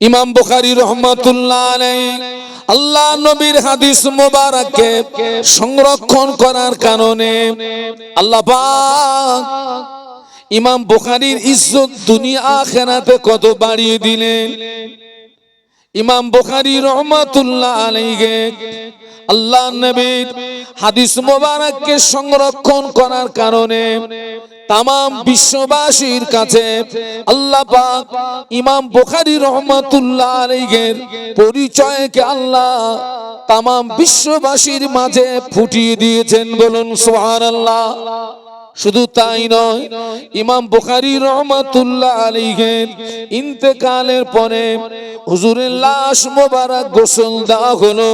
ইমাম বুখারী রহমাতুল্লাহ আল্লাহ নবীর হাদিস মোবারককে সংরক্ষণ করার কারণে আল্লাহ ইমাম বুখারীর ইজ্জত দুনিয়া আখেরাতে কত বাড়িয়ে দিলেন। ইমাম বুখারী রহমাতুল্লাহ আলাইহি আল্লাহ নবীর হাদিস মোবারককে সংরক্ষণ করার কারণে তাম বিশ্ববাসীর কাছে আল্লাহ পাক ইমাম বোখারি রহমতুল্লাহ আলাইহির পরিচয়কে আল্লাহ তাম বিশ্ববাসীর মাঝে ফুটিয়ে দিয়েছেন বলুন সুবহানাল্লাহ। শুধু তাই নয়, ইমাম বুখারী রহমাতুল্লাহ আলাইহির ইন্তেকালের পরে হুজুরের লাশ মোবারক গোসল দেওয়া হলো,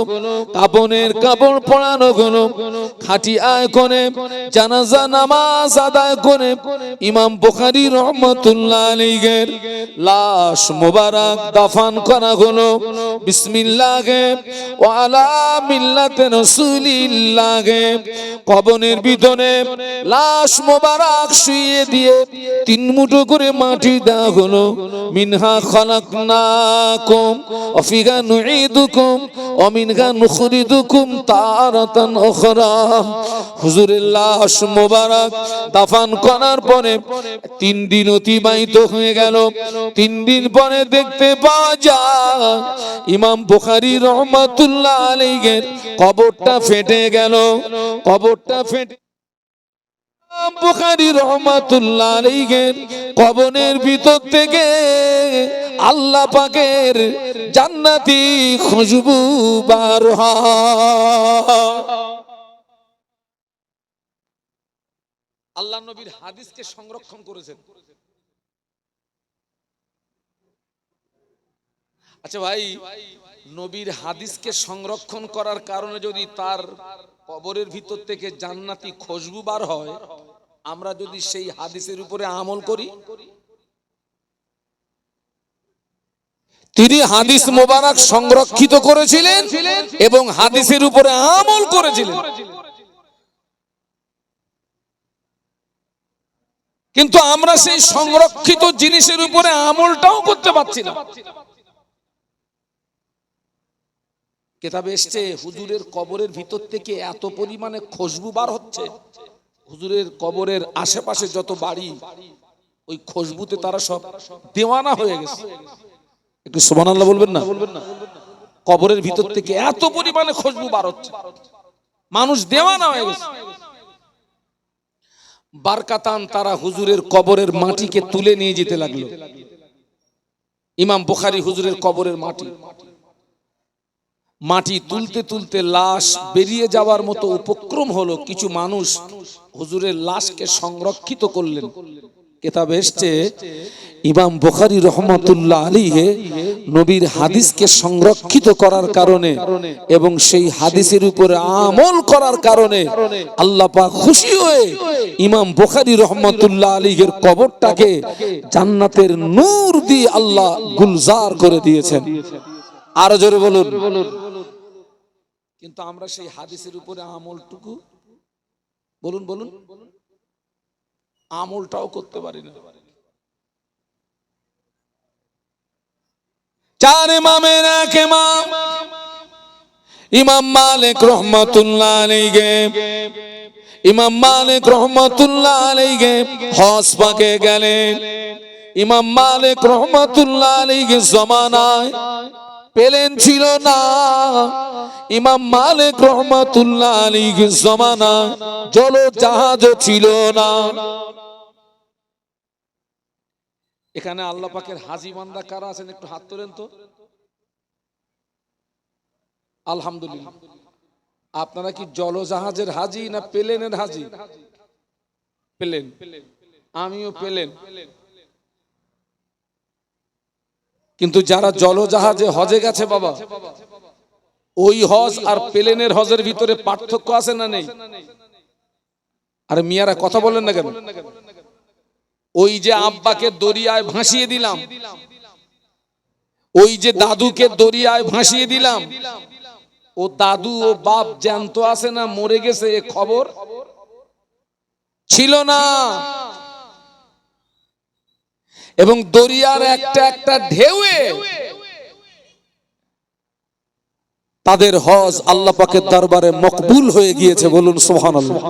কাপনের কাপড় পরানো হলো, খাটি আয় করে, জানাজা নামাজ আদায় করে ইমাম বুখারী রহমাতুল্লাহ আলাইহির লাশ মোবারক দাফন করা হলো, বিসমিল্লাহে ওয়া আলা মিল্লাতে রাসূলিল্লাহে। কবনের ভিতরে লাশ মোবারক শুয়ে দিয়ে তিন মুঠো করে মাটি দেওয়া হলো। মিনহা খলাকনাকুম, অফিগা নুঈদুকুম, অমিনহা নুখরিদুকুম তারাতান উখরা। হুজুরের লাশ মোবারক দাফন করার পরে তিন দিন অতিবাহিত হয়ে গেল। তিন দিন পরে দেখতে পাওয়া যায়, ইমাম বুখারী রহমাতুল্লাহ আলাইহির কবরটা ফেটে গেল। কবরটা ফেটে বুখারী রহমাতুল্লাহ আলাইহির কবরের ভিতর থেকে আল্লাহ পাকের জান্নাতি খুশবু বার আল্লাহ নবীর হাদিসকে সংরক্ষণ করেছেন। আচ্ছা ভাই, নবীর হাদিসকে সংরক্ষণ করার কারণে যদি তার কবরের ভিতর থেকে জান্নাতি খুশবু বার হয়, আমরা যদি সেই হাদিসের উপরে আমল করি। তিনি হাদিস মোবারক সংরক্ষিত করেছিলেন এবং হাদিসের উপরে আমল করেছিলেন। কিন্তু আমরা সেই সংরক্ষিত জিনিসের উপরে আমলটাও করতে পারছি না। কেতাবে এসছে, হুজুরের কবরের ভিতর থেকে এত পরিমাণে খুশবু বার হচ্ছে। হুজুরের কবরের আশেপাশে যত বাড়ি, ওই খুশবুতে তারা সব দেওয়ানা হয়ে গেছে। একটু সুবহানাল্লাহ বলবেন না? বলবেন না কবরের ভিতর থেকে এত পরিমাণে খুশবু বার হচ্ছে। মানুষ দেওয়ানা হয়ে গেছে। বারকাতান তারা হুজুরের কবরের মাটিকে তুলে নিয়ে যেতে লাগল। ইমাম বুখারী হুজুরের কবরের মাটি। মাটি তুলতে তুলতে লাশ বেরিয়ে যাওয়ার মতো উপক্রম হলো কিছু মানুষ হুজুরের লাশকে সংরক্ষিত করলেন। কেতাব এসছে, ইমাম বুখারী রহমতুল্লাহ আলীহে নবীর হাদিসকে সংরক্ষিত করার কারণে এবং সেই হাদিসের উপরে আমল করার কারণে আল্লাহ খুশি হয়ে ইমাম বুখারী রহমতুল্লাহ আলীহের কবরটাকে জান্নাতের নূর দিয়ে আল্লাহ গুলজার করে দিয়েছেন। আরও জোরে বলুন। কিন্তু আমরা সেই হাদিসের উপরে আমলটুকু, বলুন বলুন। আমলটাও করতে পারি না। চার ইমামের এক ইমাম ইমাম মালিক রহমাতুল্লাহ আলাইহি। ইমাম মালিক আলাইহি হজ পাকে গেলেন। ইমাম মালিক আলাইহি জমানায় পেলেন ছিল না। ইমাম মালিক রহমাতুল্লাহ আলীর জমানা জল জাহাজ ছিল না। এখানে আল্লাহ পাকের হাজি বান্দা কারা আছেন একটু হাত তোলেন তো? আলহামদুলিল্লাহ। আপনারা কি জলজাহাজের হাজি না পেলেনের হাজি? পেলেন। আমিও পেলেন। কিন্তু যারা জলজাহাজে হজে গেছে বাবা, ওই হজ আর প্লেনের হজের ভিতরে পার্থক্য আছে না নেই? আরে মিয়ারা, কথা বলেন না কেন? ওই যে আব্বাকে দরিয়ায় ভাসিয়ে দিলাম, ওই যে দাদুকে দরিয়ায় ভাসিয়ে দিলাম, ও দাদু ও বাপ জ্যান্ত আছে না, মরে গেছে, এ খবর? ছিল না। এবং দরিয়ার একটা একটা ঢেউয়ে তাদের হজ আল্লাহ পাকের দরবারে মকবুল হয়ে গিয়েছে, বলুন সুবহানাল্লাহ।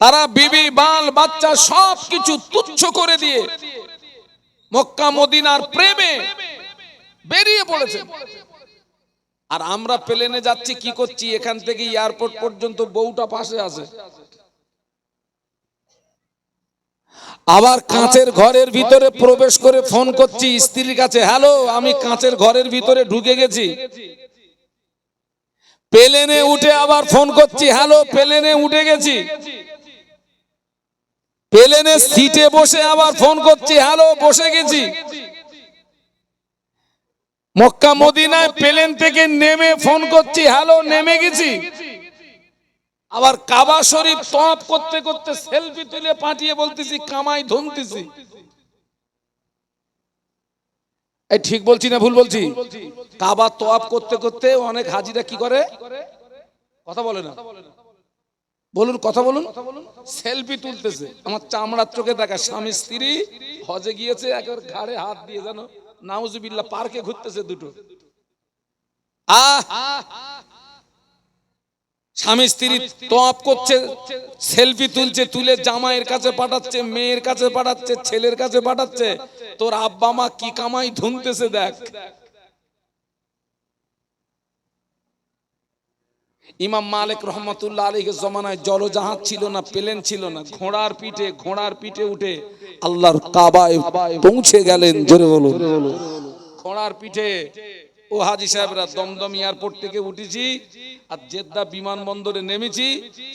তারা বিবি, বাল, বাচ্চা সব কিছু তুচ্ছ করে দিয়ে মক্কা, মদিনার প্রেমে বেরিয়ে পড়েছে। আর আমরা প্লেনে যাচ্ছি, কি করছি? এখান থেকে এয়ারপোর্ট পর্যন্ত বউটা পাশে আছে। আবার কাঁচের ঘরের ভিতরে প্রবেশ করে ফোন করছি, স্ত্রীর কাছে, হ্যালো, আমি কাঁচের ঘরের ভিতরে ঢুকে গেছি। প্লেনে উঠে আবার ফোন করছি, হ্যালো, প্লেনে উঠে গেছি। প্লেনের সিটে বসে আবার ফোন করছি, হ্যালো, বসে গেছি। মক্কা মদিনায় প্লেন থেকে নেমে ফোন করছি, হ্যালো, নেমে গেছি। আবার কাবা শরীফ তপ করতে করতে সেলফি তুলে পাঠিয়ে বলতেছি, কামাই ধমতেছি এই ঠিক বলছি না ভুল বলছি? কাবা তোয়াব করতে করতে অনেক হাজিরা কি করে? কথা বলে না। বলুন, কথা বলুন। সেলফি তুলতেছে। আমার চামড়ার চোখে দেখা, স্বামী, স্ত্রী, হজে গিয়েছে, একবার ঘাড়ে হাত দিয়ে জানো, নাউজুবিল্লাহ, পার্কে ঘুরতেছে দুটো। আহ! স্বামী স্ত্রী তপ করছে, সেলফি তুলছে, তুলে জামাইয়ের কাছে পাঠাচ্ছে, মেয়ের কাছে পাঠাচ্ছে, ছেলের কাছে পাঠাচ্ছে। তোর আব্বা মা কি কামাই ধুনতেছে দেখ। ইমাম মালিক রহমতুল্লাহ আলীকে জমানায় জলজাহাজ ছিল না, প্লেন ছিল না, ঘোড়ার পিঠে ঘোড়ার পিঠে উঠে আল্লাহর কাবায় পৌঁছে গেলেন, জোরে ঘোড়ার পিঠে ও হাজি সাহেবরা দমদম এয়ারপোর্ট থেকে উঠেছি আর জেদ্দা বিমানবন্দরে নেমেছি,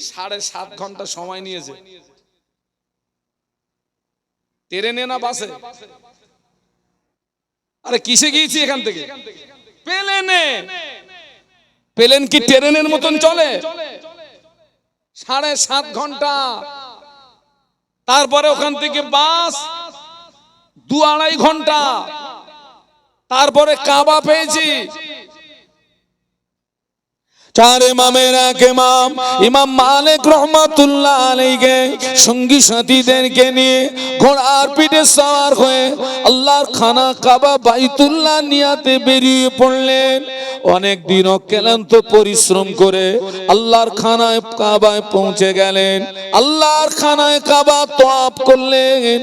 সাড়ে সাত ঘণ্টা সময় নিয়েছে। ট্রেনে না বাসে? আরে কিসে গিয়েছি এখান থেকে? প্লেনে। প্লেন কি ট্রেনের মতন চলে? সাড়ে সাত ঘণ্টা। তারপরে ওখান থেকে বাস দু আড়াই ঘণ্টা। তারপরে কাবা পেয়েছি। চার ইমামের এক ইমাম ইমাম মালিক রহমাতুল্লাহ আলাইকে সঙ্গী সাথীদেরকে নিয়ে ঘোড়ার পিঠে সওয়ার হয়ে আল্লাহর খানা কাবা বাইতুল্লাহ নিয়াতে বেরিয়ে পড়লেন। অনেক দিন অক্লান্ত পরিশ্রম করে আল্লাহর খানায় কাবায় পৌঁছে গেলেন। আল্লাহর খানায় কাবা তোয়াপ করলেন।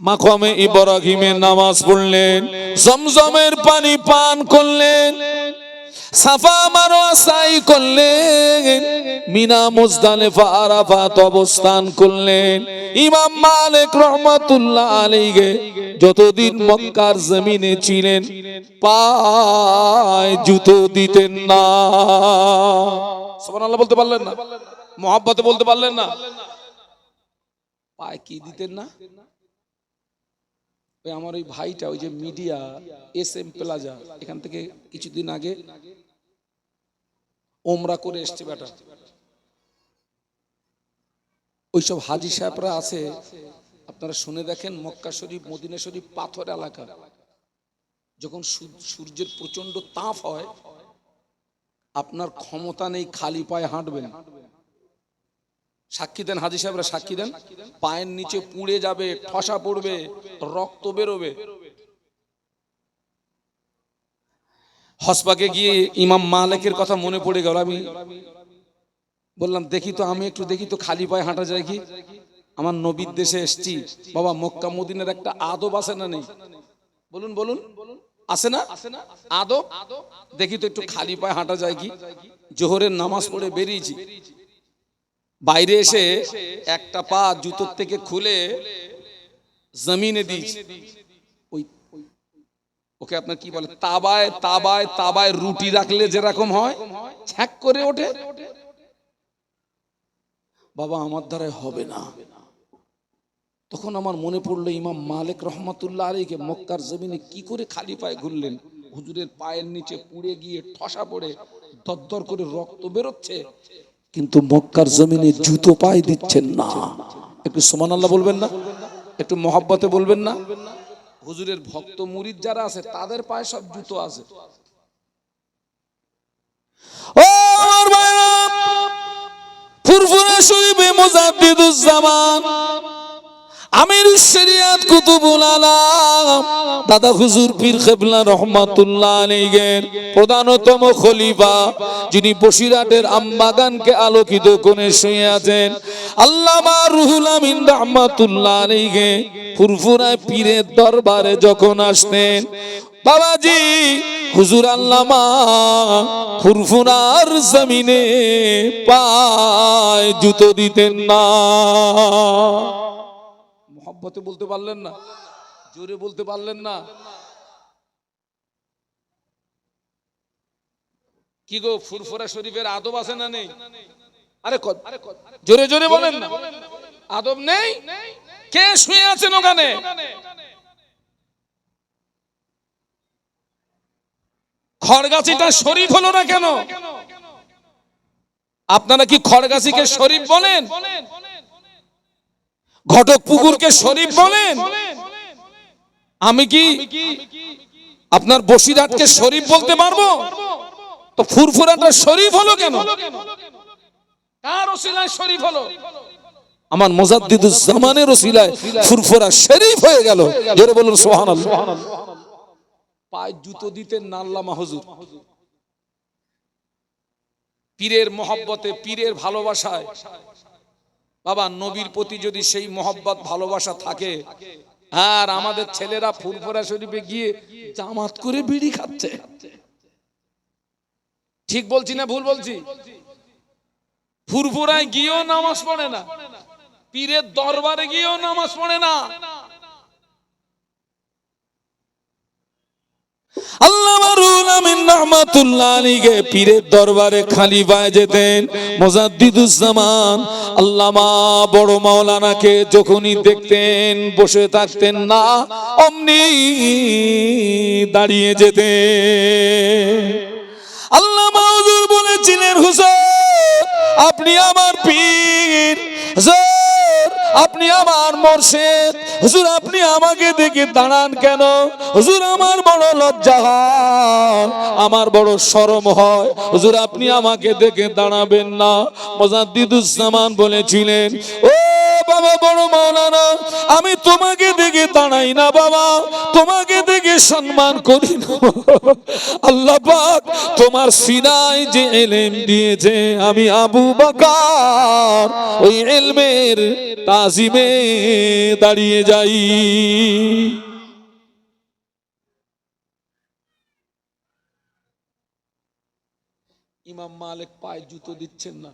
মাকমে ইব্রাহিমের নামাজ পড়লেন, জমজমের পানি পান করলেন, সাফা মারোয়া সাই করলেন, মিনা মুজদালিফা আরাফাত অবস্থান করলেন। ইমাম মালিক রহমাতুল্লাহ আলাইহি যতদিন মক্কার জমিনে ছিলেন, পায় জুতো দিতেন না। সুবহানাল্লাহ বলতে পারলেন না? মোহাব্বতে বলতে পারলেন না? পায় কি দিতেন না? ওই আমার ওই ভাইটা, ওই যে মিডিয়া, এস এম প্লাজা, এখান থেকে কিছুদিন আগে ওমরা করে এসছে বেটা ওইসব হাজি সাহেবরা আছে, আপনারা শুনে দেখেন মক্কা শরীফ, মদিনা শরীফ, পাথর এলাকা। যখন সূর্যের প্রচণ্ড তাপ হয়, আপনার ক্ষমতা নেই, খালি পায়ে হাঁটবেন। সাক্ষী দেন হাজি সাহেবরা সাক্ষী দেন। পায়ের নিচে পুড়ে যাবে, ঠসা পড়বে, রক্ত বেরোবে। হসপাকে গিয়ে ইমাম মালিকের কথা মনে পড়ে গেল। আমি বললাম, দেখি তো, আমি একটু দেখি তো, খালি পায়ে হাঁটা যায় কি? আমার নবীর দেশে এসছি। বাবা, মক্কা মদিনের একটা আদব আছে না নেই? বলুন বলুন। আছে না? আদব? দেখি তো, একটু খালি পায়ে হাঁটা যায় কি? জোহরের নামাজ পড়ে বেরিয়েছি। বাইরে এসে একটা পা জুতোর থেকে খুলে জমিনে দিয়েছি ওই ওকে আপনার কি বলে? তাবায় তাবায় তাবায় রুটি রাখলে যেরকম হয় ছ্যাক করে ওঠে। বাবা আমার দ্বারাই হবে না। তখন আমার মনে পড়ল ইমাম মালিক রহমতুল্লাহ আলীকে মক্কার জমিনে কি করে খালি পায়ে ঘুরলেন? হুজুরের পায়ের নিচে পুড়ে গিয়ে ঠসা পড়ে দরদর করে রক্ত বেরোচ্ছে। কিন্তু মক্কার জমিনে জুতো পায়ে দিচ্ছেন না। একটু সমান আল্লাহ বলবেন না? একটু মহাব্বতে বলবেন না? হুজুরের ভক্ত, মুরিদ যারা আছে, তাদের পায়ে সব জুতো আছে। ও আমার ফুরফুরে আমির শরিয়াত কুতুবুল আলাম। দাদা হুজুর পীর কেবলা রহমাতুল্লাহ আলাইহির প্রধানতম খলিফা, যিনি বসিরহাটের আমবাগানকে আলোকিত করে শুয়ে আছেন। আল্লামা রুহুল আমিন রহমাতুল্লাহ আলাইহি ফুরফুরায় পীরের দরবারে যখন আসতেন, বাবাজি, হুজুর আল্লামা ফুরফুরার জমিনে পায় জুতো দিতেন না। মোহাম্মতে বলতে পারলেন না। জোরে বলতে পারলেন না। কি গো, ফুরফুরা শরীফের আদব আছে না নেই? আরে জোরে জোরে বলেন না। আদব নেই? কে শুয়ে আছেন ওখানে? খড়গাছিটা শরীফ হলো না কেন? আপনারা কি খড়গাছিকে শরীফ বলেন? ঘটক পুকুরকে শরীফ বলেন। আমি কি আপনার বসিরহাটকে শরীফ বলতে পারব? তো ফুরফুরাটা শরীফ হলো কেন? কার ওসিলায় শরীফ হলো? আমার মোজাদ্দিদুজ জামানের ওসিলায় ফুরফুরা শরীফ হয়ে গেল। জোরে বলুন সুবহানাল্লাহ। পায়ে জুতো দিতেন না আল্লামা হুজুর। পীরের মহব্বতে পীরের ভালোবাসায়। বাবা, নবীর প্রতি যদি সেই মহব্বত, ভালোবাসা থাকে, আর আমাদের ছেলেরা ফুরফুরা শরীফে গিয়ে জামাত করে বিড়ি খাচ্ছে। ঠিক বলছি না ভুল বলছি? ফুরফুরায় গিয়েও নামাজ পড়ে না। পীরের দরবারে গিয়েও নামাজ পড়ে না। আল্লাহ রহমাতুল্লাহ পীরের দরবারে খালি পায়ে যেতেন। আল্লামা বড় যখনই দেখতেন, বসে থাকতেন না, অমনি দাঁড়িয়ে যেতেন। আল্লামা হুজুর বলেছিলেন, হুজুর, আপনি আমার পীর। হুজুর আপনি আমার মোর্শেদ। হুজুর, আপনি আমাকে দেখে দাঁড়ান কেন? হুজুর, আমার বড় লজ্জা হয়। আমার বড় শরম হয়। হুজুর, আপনি আমাকে দেখে দাঁড়াবেন না। মজাদ্দিদুজ্জামান বলেছিলেন, ও বাবা, বড় মাওলানা, আমি তোমাকে দেখে দাঁড়াই না বাবা, তোমাকে দেখে সম্মান করি না আল্লাহ পাক তোমার সিনায় যে এলেম দিয়েছে, আমি আবু বকর ওই এলমের তাজিমে দাঁড়িয়ে যাই। ইমাম মালিক পায়ে জুতো দিচ্ছেন না,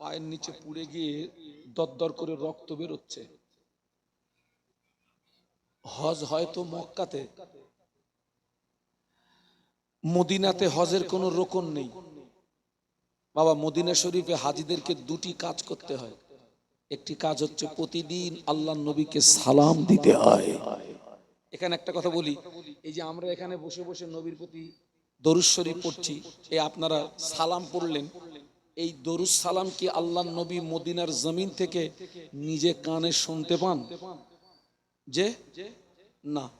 পায়ের নিচে পুড়ে গিয়ে দরদর করে রক্ত বেরোচ্ছে। হজ হয়তো মক্কাতে। মদিনাতে হজের কোনো রোকন নেই। বাবা, মদিনা শরীফে হাজিদেরকে দুটি কাজ করতে হয়। একটি কাজ হচ্ছে প্রতিদিন আল্লাহ নবীকে সালাম দিতে হয়। এখানে একটা কথা বলি, এই যে আমরা এখানে বসে বসে নবীর প্রতি দরুদ শরীফ পড়ছি এই আপনারা সালাম পড়লেন এই দরুদ সালাম কি আল্লাহ নবী মদিনার জমিন থেকে নিজে কানে শুনতে পান? যে? না।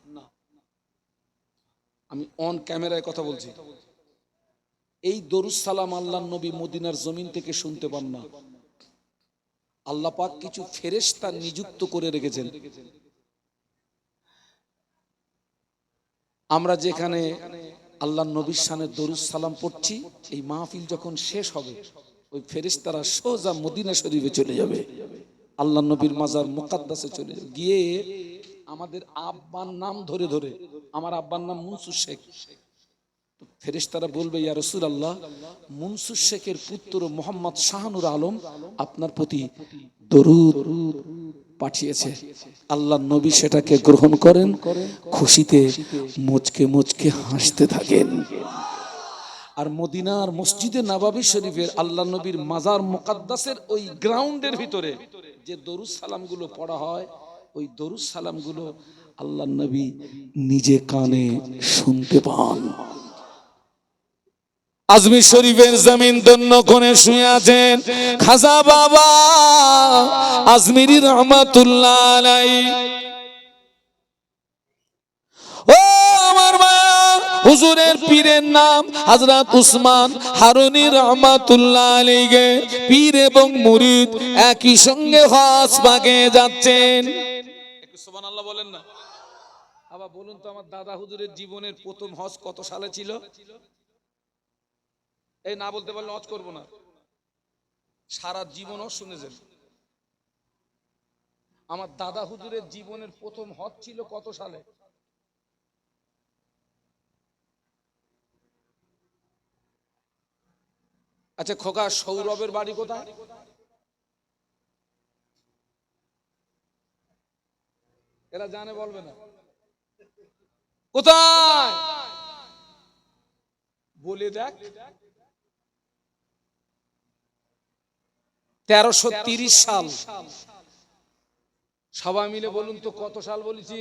আমি অন ক্যামেরায় কথা বলছি। এই দরুদ সালাম আল্লাহ নবী মদিনার জমিন থেকে শুনতে পান না। আল্লাহ পাক কিছু ফেরেশতা নিযুক্ত করে রেখেছেন। আমরা যেখানে আল্লাহ নবীর সানে দরুদ সালাম পড়ছি, এই মাহফিল যখন শেষ হবে, ওই ফেরেশতারা সোজা মদিনা শরীফে চলে যাবে। আল্লাহ নবীর মাজার মুকাদ্দাসে চলে যাবে। গিয়ে আমাদের আব্বার নাম ধরে ধরে, আমার আব্বার নাম মুনসুর শেখ। ফেরেশতারা বলবে, ইয়া রসুল আল্লাহ মুনসুর শেখের পুত্র মোহাম্মদ শাহানুর আলম আপনার প্রতি দরুদ পাঠিয়েছে। আল্লাহ নবী সেটাকে গ্রহণ করেন, খুশিতে মুচকে মুচকে হাসতে থাকেন। আর মদিনার মসজিদে নবাবী শরীফের আল্লাহ নবীর মাজার মুকাদ্দাসের ওই গ্রাউন্ডের ভিতরে যে দরুদ সালামগুলো পড়া হয়, ওই দরুদ সালামগুলো আল্লাহ নবী নিজে কানে শুনতে পান। আজমির শরীফের জমিন দন্য কোণে শুয়ে আছেন। খাজা বাবা, আজমিরি রহমাতুল্লাহ আলাই। ও আমার মা, হুজুরের পীরের নাম হযরত উসমান হারুনি রহমাতুল্লাহ আলাইহি। পীর এবং মুরিদ একই সঙ্গে হজ পাকে যাচ্ছেন। বলুন তো, আমার দাদা হুজুরের জীবনের প্রথম হজ কত সালে ছিল? এই না বলতে পারলে হজ করব না। সারা জীবন হজ শুনেছেন আমার দাদা হুজুরের জীবনের প্রথম হজ ছিল কত সালে? আচ্ছা খোকা, সৌরভের বাড়ি কোথায়? এরা জানে, বলবে না। কোথায়? বলে দেখ। তেরোশো সাল। সবাই মিলে বলুন তো কত সাল বলেছি?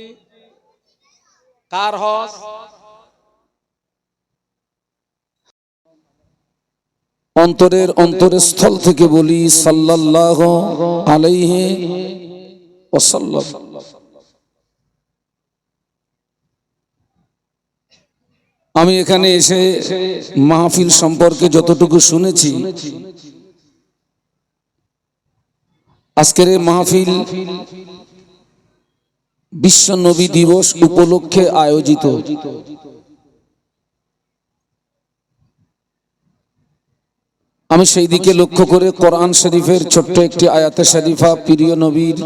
কার হস অন্তরের অন্তরের স্থল থেকে বলি সাল্লাল্লাহ আলাইহি আমি এখানে এসে মাহফিল সম্পর্কে যতটুকু শুনেছি আজকের এই মাহফিল বিশ্ব নবী দিবস উপলক্ষে আয়োজিত। আমি সেই দিকে লক্ষ্য করে কোরআন শরীফের ছোট্ট একটি আয়াতে শরীফা প্রিয় নবীর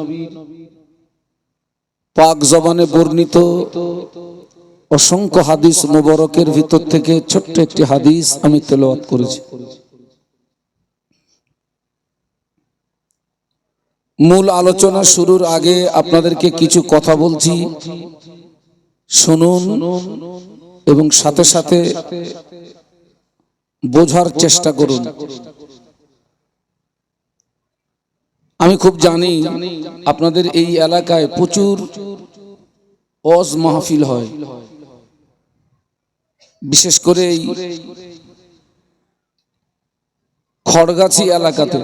পাক জবানে বর্ণিত অসংখ্য হাদিস মুবারকের ভিতর থেকে ছোট্ট একটি হাদিস আমি তেলাওয়াত করেছি। মূল আলোচনা শুরুর আগে আপনাদেরকে কিছু কথা বলছি। শুনুন এবং সাথে সাথে বোঝার চেষ্টা করুন। আমি খুব জানি আপনাদের এই এলাকায় প্রচুর অজ মাহফিল হয়। বিশেষ করে এই খড়গাছি এলাকাতে।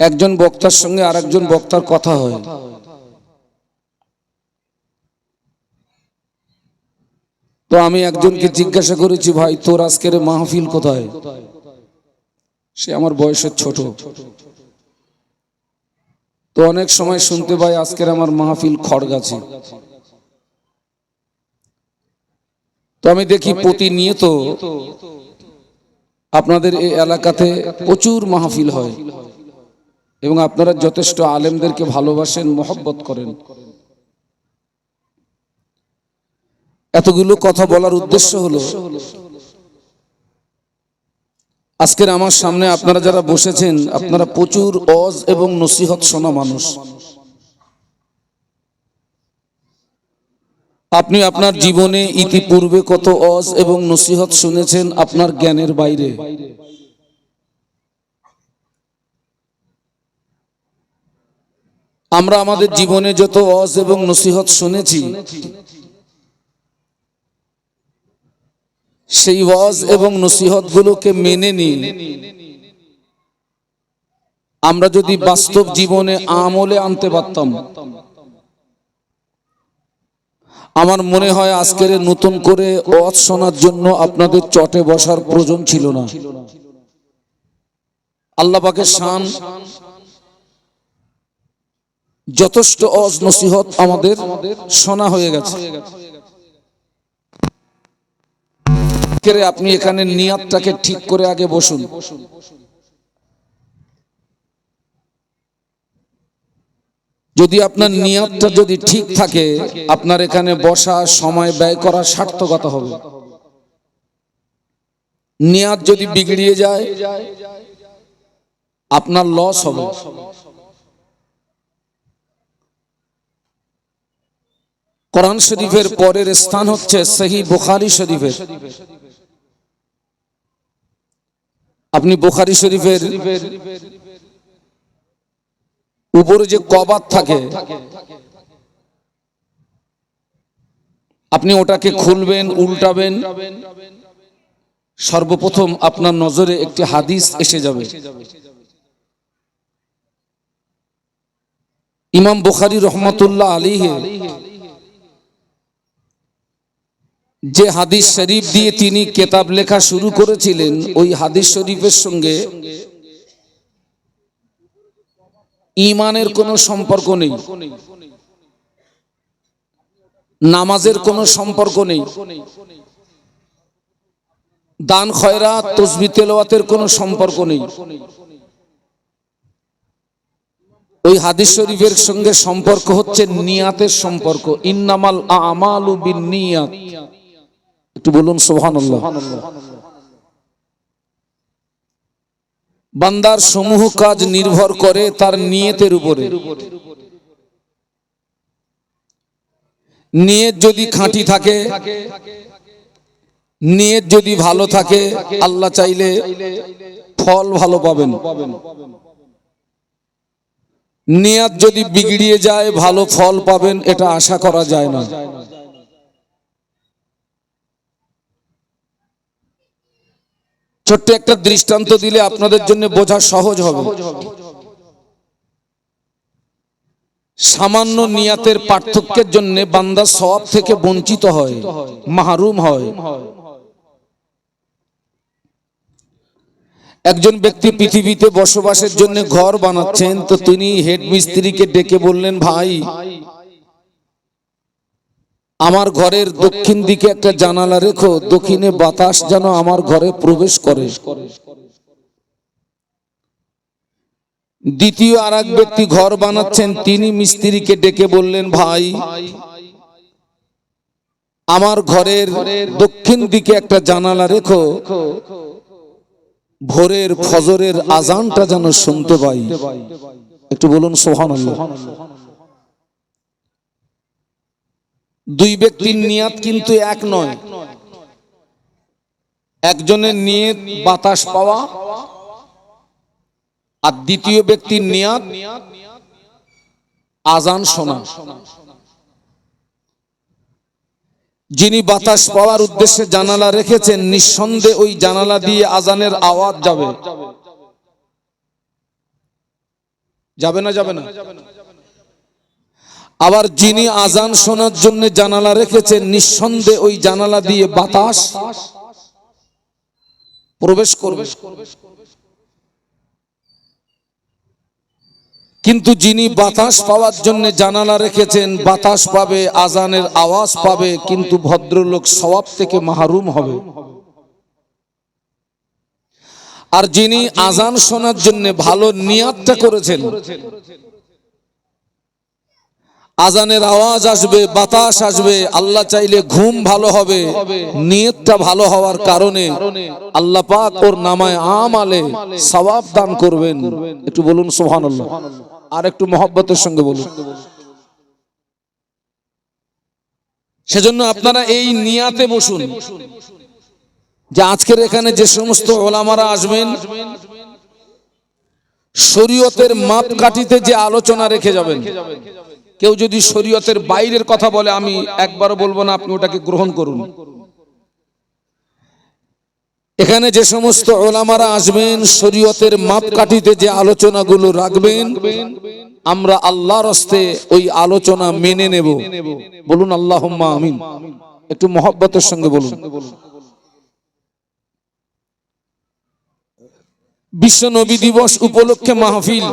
একজন বক্তার সঙ্গে আর একজন বক্তার কথা হয়। তো আমি একজনকে জিজ্ঞাসা করেছি, ভাই, তোর আজকের মাহফিল কোথায়? সে আমার বয়সের ছোট। তো অনেক সময় শুনতে পাই, আজকের আমার মাহফিল খড়গাছি। তো আমি দেখি প্রতিনিয়ত আপনাদের এই এলাকাতে প্রচুর মাহফিল হয়। এবং আপনারা যথেষ্ট আলেমদেরকে ভালোবাসেন, মহব্বত করেন। এতগুলো কথা বলার উদ্দেশ্য হলো, আজকের আমার সামনে আপনারা যারা বসেছেন, আপনারা প্রচুর অজ এবং নসিহত শোনা মানুষ। আপনি আপনার জীবনে ইতিপূর্বে কত অজ এবং নসিহত শুনেছেন আপনার জ্ঞানের বাইরে। আমরা আমাদের জীবনে যত অজ এবং নসিহত শুনেছি সেই ওয়াজ এবং নসিহত গুলোকে মেনে নিই আমরা যদি বাস্তব জীবনে আমলে আনতে পারতাম। আমার মনে হয় আজকের নতুন করে ওয়াজ শোনার জন্য আপনাদের চটে বসার প্রয়োজন ছিল না। আল্লাহ পাকের শান যথেষ্ট অজ নসিহত আমাদের শোনা হয়ে গেছে। আপনি এখানে নিয়াতটাকে ঠিক করে আগে বসুন। যদি আপনার নিয়াতটা যদি ঠিক থাকে, আপনার এখানে বসা সময় ব্যয় করা সার্থকতা হবে। নিয়াত যদি বিগড়িয়ে যায়, আপনার লস হবে। কোরআন শরীফের পরের স্থান হচ্ছে সহি বুখারি শরীফের। আপনি বুখারি শরীফের উপরে যে কবাত থাকে, আপনি ওটাকে খুলবেন, উল্টাবেন, সর্বপ্রথম আপনার নজরে একটি হাদিস এসে যাবে। ইমাম বুখারি রহমতুল্লাহ আলীহে যে হাদিস শরীফ দিয়ে তিনি কেতাব লেখা শুরু করেছিলেন, ওই হাদিস শরীফের সঙ্গে ইমানের কোনো সম্পর্ক নেই, নামাজের কোনো সম্পর্ক নেই, দান খয়রা তসবি তেলাওয়াতের কোনো সম্পর্ক নেই। ওই হাদিস শরীফের সঙ্গে সম্পর্ক হচ্ছে নিয়াতের সম্পর্ক। ইন্নামাল আমালু বিন নিয়াত। একটু বলুন, সুবহানাল্লাহ। বান্দার সমূহ কাজ নির্ভর করে তার নিয়তের উপরে। নিয়ত যদি খাঁটি থাকে, নিয়ত যদি ভালো থাকে, আল্লাহ চাইলে ফল ভালো পাবেন। নিয়াত যদি বিগড়িয়ে যায়, ভালো ফল পাবেন, এটা আশা করা যায় না। ছোট্ট একটা দৃষ্টান্ত দিলে আপনাদের জন্য বোঝা সহজ হবে। সামান্য নিয়াতের পার্থক্যের জন্য বান্দা সব থেকে বঞ্চিত হয়, মাহরুম হয়। একজন ব্যক্তি পৃথিবীতে বসবাসের জন্য ঘর বানাচ্ছেন, তো তিনি হেড মিস্ত্রিকে ডেকে বললেন, ভাই আমার ঘরের দক্ষিণ দিকে একটা জানালা রেখো, দক্ষিণে বাতাস যেন আমার ঘরে প্রবেশ করে। দ্বিতীয় আর এক ব্যক্তি ঘর বানাচ্ছেন, তিনি মিস্ত্রিকে ডেকে বললেন, ভাই, আমার ঘরের দক্ষিণ দিকে একটা জানালা রেখো। ভোরের ফজরের আজানটা যেন শুনতে পাই। একটু বলুন সোহান দুই ব্যক্তির নিয়াত কিন্তু এক নয়। একজনের নিয়ত বাতাস পাওয়া, আর দ্বিতীয় ব্যক্তির নিয়াত আজান শোনা। যিনি বাতাস পাওয়ার উদ্দেশ্যে জানালা রেখেছেন, নিঃসন্দেহে ওই জানালা দিয়ে আজানের আওয়াজ যাবে। যাবে না যাবে না। আবার যিনি আজান শোনার জন্য জানালা রেখেছেন, নিঃসন্দেহে ওই জানালা দিয়ে বাতাস প্রবেশ করবে। কিন্তু যিনি বাতাস পাওয়ার জন্য জানালা রেখেছেন, বাতাস পাবে, আজানের আওয়াজ পাবে, কিন্তু ভদ্রলোক সওয়াব থেকে মাহরুম হবে। আর যিনি আজান শোনার জন্য ভালো নিয়াতটা করেছেন আজানের আওয়াজ আসবে, বাতাস আসবে, আল্লাহ চাইলে ঘুম ভালো হবে, নিয়তটা ভালো হওয়ার কারণে আল্লাহ পাক ওর নামায় আম আলে সওয়াব দান করবেন। একটু বলুন, সুবহানাল্লাহ। আর একটু মহব্বতের সঙ্গে বলুন। সেজন্য আপনারা এই নিয়াতে বসুন। যে আজকের এখানে যে সমস্ত ওলামারা আসবেন, শরীয়তের মাপকাঠিতে যে আলোচনা রেখে যাবেন। কেউ যদি শরীয়তের বাইরের কথা বলে, আমি একবারও বলব না, আপনি ওটাকে গ্রহণ করুন। এখানে যে সমস্ত ওলামারা আসবেন, শরীয়তের মাপকাঠিতে যে আলোচনাগুলো রাখবেন, আমরা আল্লাহর হস্তে ওই আলোচনা মেনে নেব। বলুন আল্লাহ আমিন। একটু মহব্বতের সঙ্গে বলুন। বিশ্ব নবী দিবস উপলক্ষে মাহফিল।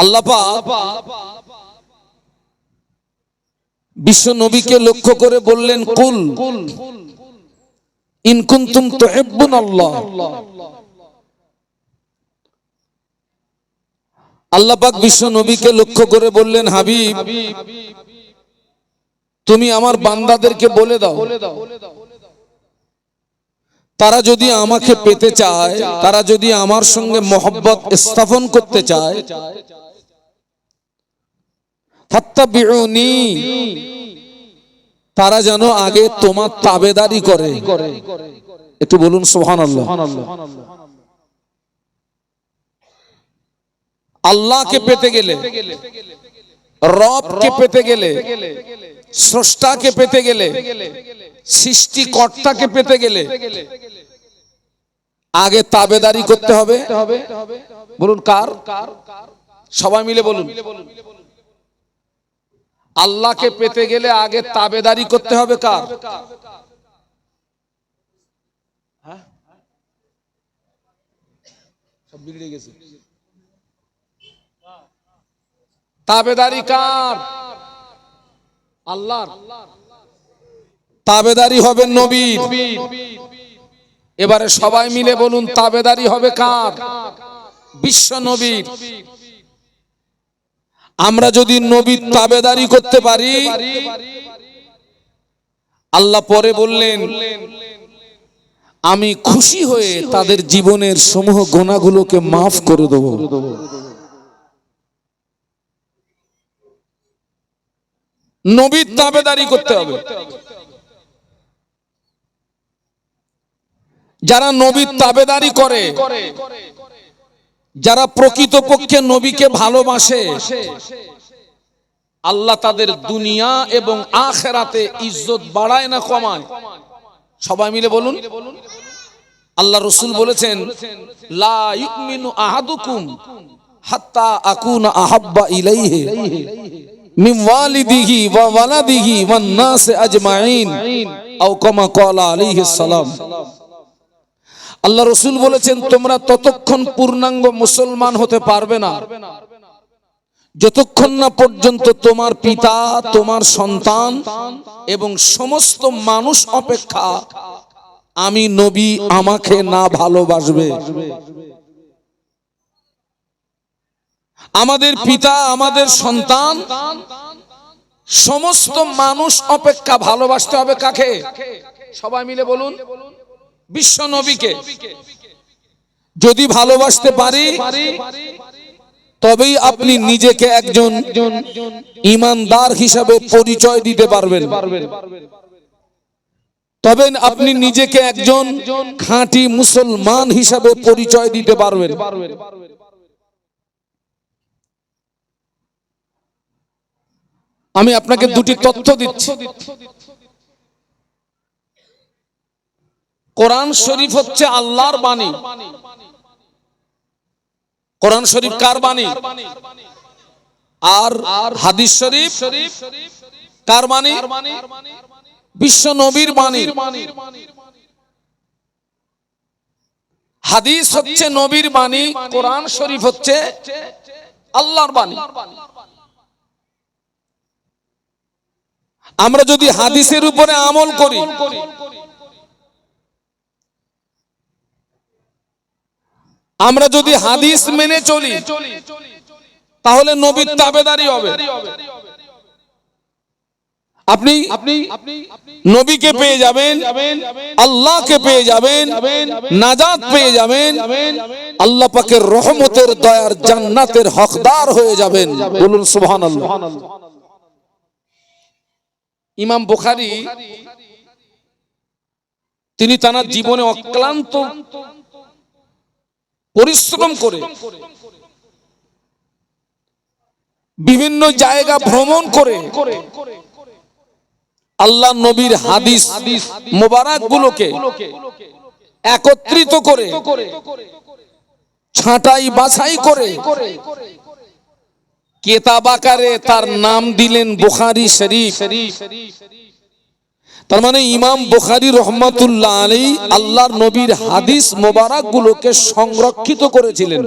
আল্লাহ বিশ্ব নবীকে লক্ষ্য করে বললেন, কুল ইনকুন্তুম তুহিব্বুন আল্লাহ। আল্লাহ পাক বিশ্ব নবীকে লক্ষ্য করে বললেন, হাবিব, তুমি আমার বান্দাদেরকে বলে দাও তারা যদি আমাকে পেতে চায়, তারা যদি আমার সঙ্গে মোহব্বত স্থাপন করতে চায় তারা যেন আগে তোমার তাবেদারি করে। একটু বলুন, সুবহানাল্লাহ। আল্লাহকে পেতে গেলে, রবকে পেতে গেলে স্রষ্টাকে পেতে গেলে, সৃষ্টিকর্তাকে পেতে গেলে, আগে তাবেদারি করতে হবে। বলুন কার? সবাই মিলে বলুন। আল্লাহকে পেতে গেলে আগে তাবেদারি করতে হবে কার? বিগড়ে গেছে। তাবেদারি কার? আল্লাহর তাবেদারি হবে নবীর। এবারে সবাই মিলে বলুন তাবেদারি হবে কার? বিশ্ব নবীর। আমরা যদি নবীর তাবেদারি করতে পারি আল্লাহ পরে বললেন আমি খুশি হয়ে তাদের জীবনের সমূহ গোনাগুলোকে মাফ করে দেব। নবীর তাবেদারি করতে হবে। যারা নবীর তাবেদারি করে, যারা প্রকৃতপক্ষে নবীকে ভালোবাসে, আল্লাহ তাদের দুনিয়া এবং আখেরাতে ইজ্জত বাড়ায় না কমায়। সবাই মিলে বলুন। আল্লাহ রসুল বলেছেন, লা ইউমিনু আহাদুকুম হাত্তা আকুন আহাব্বা ইলাইহি। ওয়া ওয়ালাদিহি ওয়ান নাস আজমাইন। আও কামা ক্বালা আলাইহিস সালাম। আল্লাহ রসুল বলেছেন, তোমরা ততক্ষণ পূর্ণাঙ্গ মুসলমান হতে পারবে না। যতক্ষণ না পর্যন্ত তোমার পিতা, তোমার সন্তান এবং সমস্ত মানুষ অপেক্ষা, আমি নবী আমাকে না ভালোবাসবে। আমাদের পিতা আমাদের সন্তান। সমস্ত মানুষ অপেক্ষা ভালোবাসতে হবে কাকে? সবাই মিলে বলুন। বিশ্ব নবীকে। যদি ভালোবাসতে পারি তবেই আপনি নিজেকে একজন ইমানদার হিসাবে পরিচয় দিতে পারবেন। তবে আপনি নিজেকে একজন খাঁটি মুসলমান হিসাবে পরিচয় দিতে পারবেন। আমি আপনাকে দুটি তথ্য দিচ্ছি। কোরআন শরীফ হচ্ছে আল্লাহর বাণী। কোরআন শরীফ কার বাণী? আর হাদিস শরীফ কার বাণী? বিশ্ব নবীর বাণী। হাদিস হচ্ছে নবীর বাণী। কোরআন শরীফ হচ্ছে আল্লাহর বাণী। আমরা যদি হাদিসের উপরে আমল করি। আমরা যদি হাদিস মেনে চলি, তাহলে নবীর তাবেদারি হবে। আপনি নবীকে পেয়ে যাবেন, আল্লাহকে পেয়ে যাবেন, নাজাত পেয়ে যাবেন, আল্লাহ পাকের রহমতের দয়ার জান্নাতের হকদার হয়ে যাবেন। বলুন সুবহানাল্লাহ। ইমাম বুখারী তিনি তার জীবনে অক্লান্ত পরিশ্রম করে বিভিন্ন জায়গা ভ্রমণ করে আল্লাহ নবীর হাদিস মোবারক গুলোকে একত্রিত করে ছাঁটাই বাছাই করে কেতাব আকারে তার নাম দিলেন বুখারি শরীফ। তার মানে ইমাম বুখারি রহমতুল্লাহ আলী আল্লাহর নবীর হাদিস মোবারক গুলোকে সংরক্ষিত করেছিলেন।